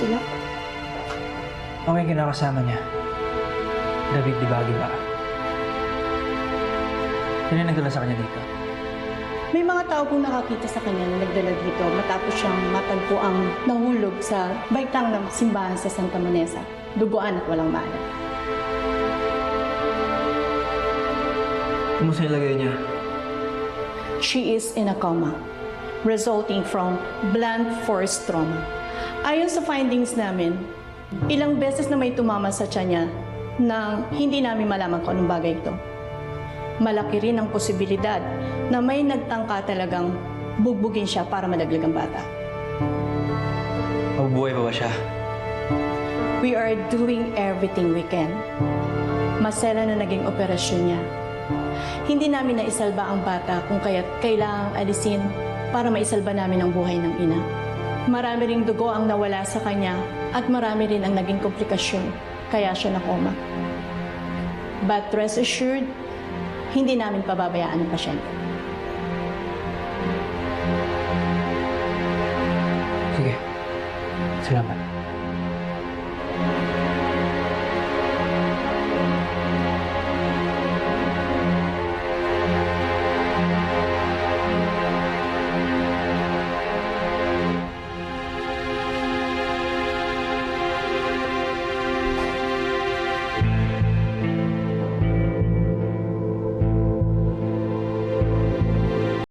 sila. Ako yung kinakasama niya. David Di Bagi ba? Sino yung nagdala sa kanya dito? May mga tao pong nakakita sa kanya na nagdala dito matapos siyang matagpo ang nahulog sa baitang ng simbahan sa Santa Manesa. Duguan at walang maalam. Kumusta nilagay niya? She is in a coma, resulting from blunt force trauma. Ayon sa findings namin, ilang beses na may tumama sa tiyan niya na hindi namin malaman kung anong bagay ito. Malaki rin ang posibilidad na may nagtangka talagang bugbugin siya para malaglag ang bata. Mabubuhay pa ba siya? We are doing everything we can. Masela na naging operasyon niya. Hindi namin naisalba ang bata kung kaya't kailangang alisin para maisalba namin ang buhay ng ina. Marami ring dugo ang nawala sa kanya at marami rin ang naging komplikasyon kaya siya nakoma. But rest assured, hindi namin pababayaan ang pasyente. Sige. Salamat.